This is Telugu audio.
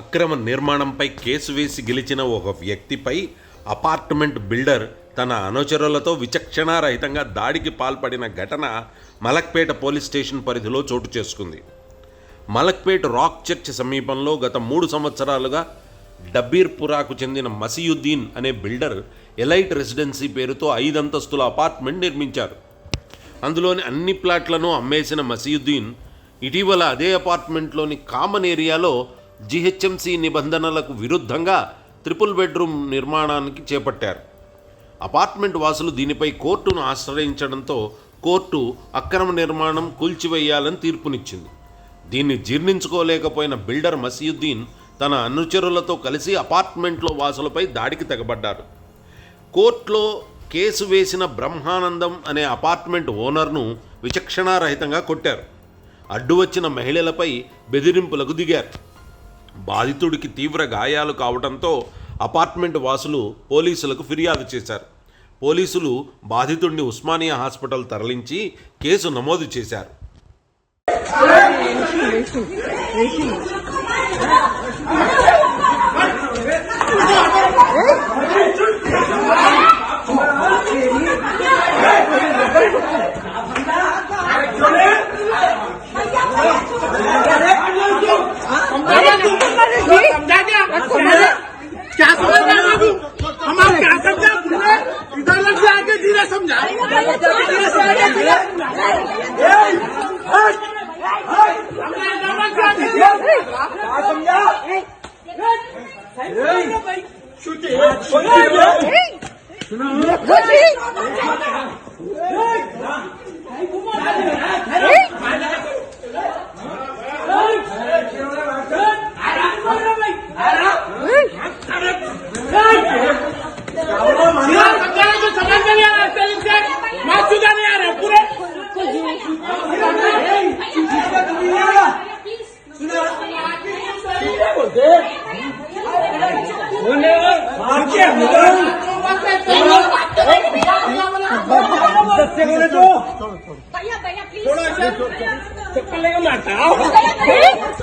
అక్రమ నిర్మాణంపై కేసు వేసి గెలిచిన ఒక వ్యక్తిపై అపార్ట్మెంట్ బిల్డర్ తన అనుచరులతో విచక్షణారహితంగా దాడికి పాల్పడిన ఘటన మలక్పేట పోలీస్ స్టేషన్ పరిధిలో చోటు చేసుకుంది. మలక్పేట్ రాక్ చర్చ్ సమీపంలో గత మూడు సంవత్సరాలుగా డబ్బీర్పురాకు చెందిన మసీయుద్దీన్ అనే బిల్డర్ ఎలైట్ రెసిడెన్సీ పేరుతో ఐదంతస్తుల అపార్ట్మెంట్ నిర్మించారు. అందులోని అన్ని ప్లాట్లను అమ్మేసిన మసీయుద్దీన్ ఇటీవల అదే అపార్ట్మెంట్లోని కామన్ ఏరియాలో జిహెచ్ఎంసి నిబంధనలకు విరుద్ధంగా ట్రిపుల్ బెడ్రూమ్ నిర్మాణానికి చేపట్టారు. అపార్ట్మెంట్ వాసులు దీనిపై కోర్టును ఆశ్రయించడంతో కోర్టు అక్రమ నిర్మాణం కూల్చివేయాలని తీర్పునిచ్చింది. దీన్ని జీర్ణించుకోలేకపోయిన బిల్డర్ మసీయుద్దీన్ తన అనుచరులతో కలిసి అపార్ట్మెంట్లో వాసులపై దాడికి తెగబడ్డారు. కోర్టులో కేసు వేసిన బ్రహ్మానందం అనే అపార్ట్మెంట్ ఓనర్ను విచక్షణారహితంగా కొట్టారు. అడ్డు వచ్చిన మహిళలపై బెదిరింపులకు దిగారు. బాధితుడికి తీవ్ర గాయాలు కావడంతో అపార్ట్మెంట్ వాసులు పోలీసులకు ఫిర్యాదు చేశారు. పోలీసులు బాధితుడిని ఉస్మానియా హాస్పిటల్ తరలించి కేసు నమోదు చేశారు. শুনে भैया भैया प्लीज चक्कर लेगा मारता